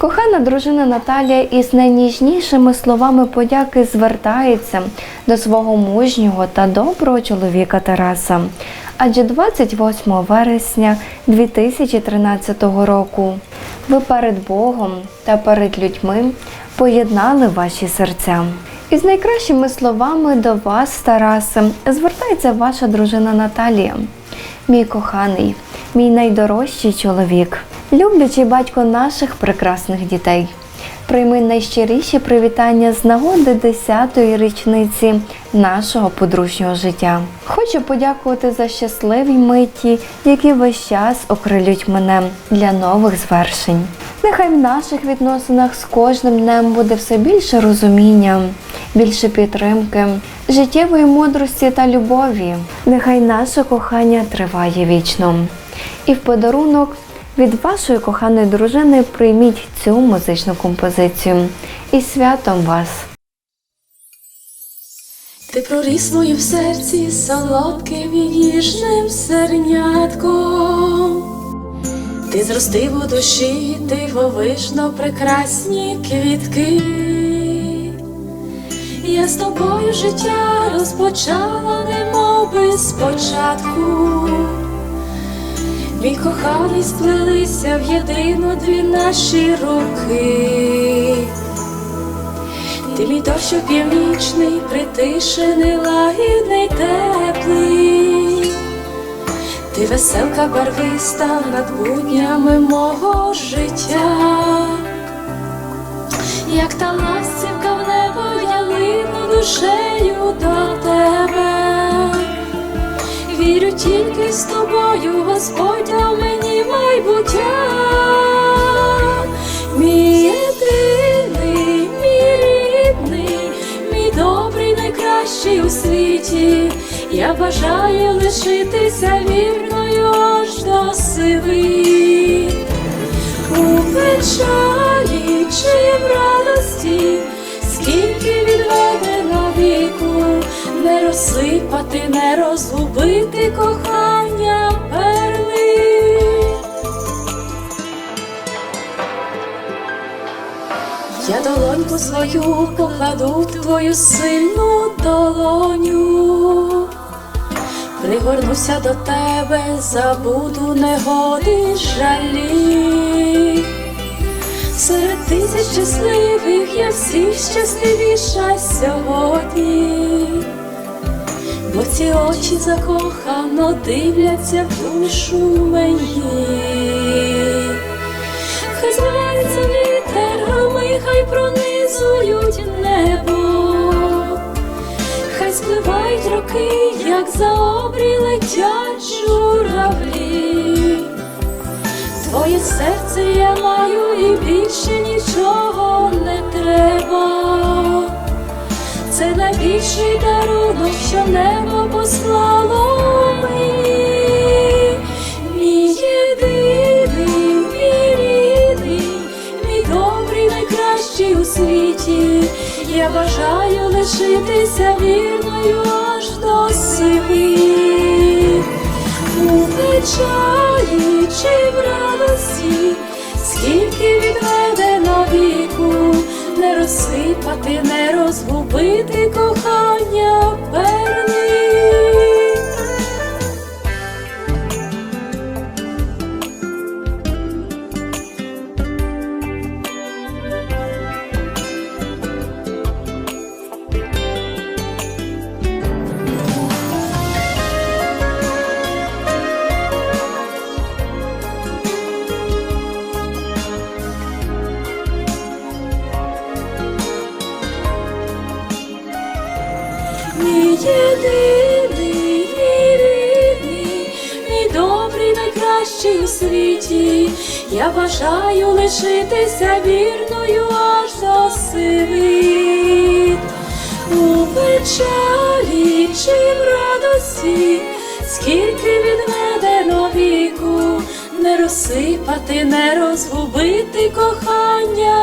Кохана дружина Наталія із найніжнішими словами подяки звертається до свого мужнього та доброго чоловіка Тараса. Адже 28 вересня 2013 року ви перед Богом та перед людьми поєднали ваші серця. Із найкращими словами до вас, Тарасе, звертається ваша дружина Наталія. Мій коханий, мій найдорожчий чоловік, люблячий батько наших прекрасних дітей. Прийми найщиріші привітання з нагоди 10-ї річниці нашого подружнього життя. Хочу подякувати за щасливі миті, які весь час окрилють мене для нових звершень. Нехай в наших відносинах з кожним днем буде все більше розуміння, більше підтримки, життєвої мудрості та любові. Нехай наше кохання триває вічно. І в подарунок від вашої коханої дружини прийміть цю музичну композицію. І святом вас! Ти проріс моїм в серці солодким і ніжним сернятком. Ти зростив у душі дивовижно прекрасні квітки. Я з тобою життя розпочала, немов би спочатку. Коханий сплелися в єдину дві наші руки. Ти мій дощ північний, притишений, лагідний, теплий. Ти веселка барвиста над буднями мого життя, як та ластівка в небо я лину тільки з тобою, Господь дав мені майбуття. Мій єдиний, мій рідний, мій добрий, найкращий у світі. Я бажаю лишитися вірною аж до сили. У печалі розсипати, не розгубити кохання перли. Я долоньку свою покладу в твою сильну долоню, пригорнуся до тебе, забуду негоди жалі. Серед тисяч щасливих я всіх щасливіша сьогодні, ці очі закохано дивляться в душу мені. Хай зливається вітер, громи, хай пронизують небо, хай спливають роки, як за обрій летять журавлі. Твоє серце я маю і більше нічого не треба. Це найбільший дарунок, що небо послало мені. Мій єдиний, мій рідний, мій добрий, найкращий у світі. Я бажаю лишитися вірною аж до сили. У печалі чи в радості, скільки відведено віку, не розсипати, не розгубити кохання найкращий у світі. Я бажаю лишитися вірною аж до сили. У печалі чи в радості, скільки відведено віку, не розсипати, не розгубити кохання.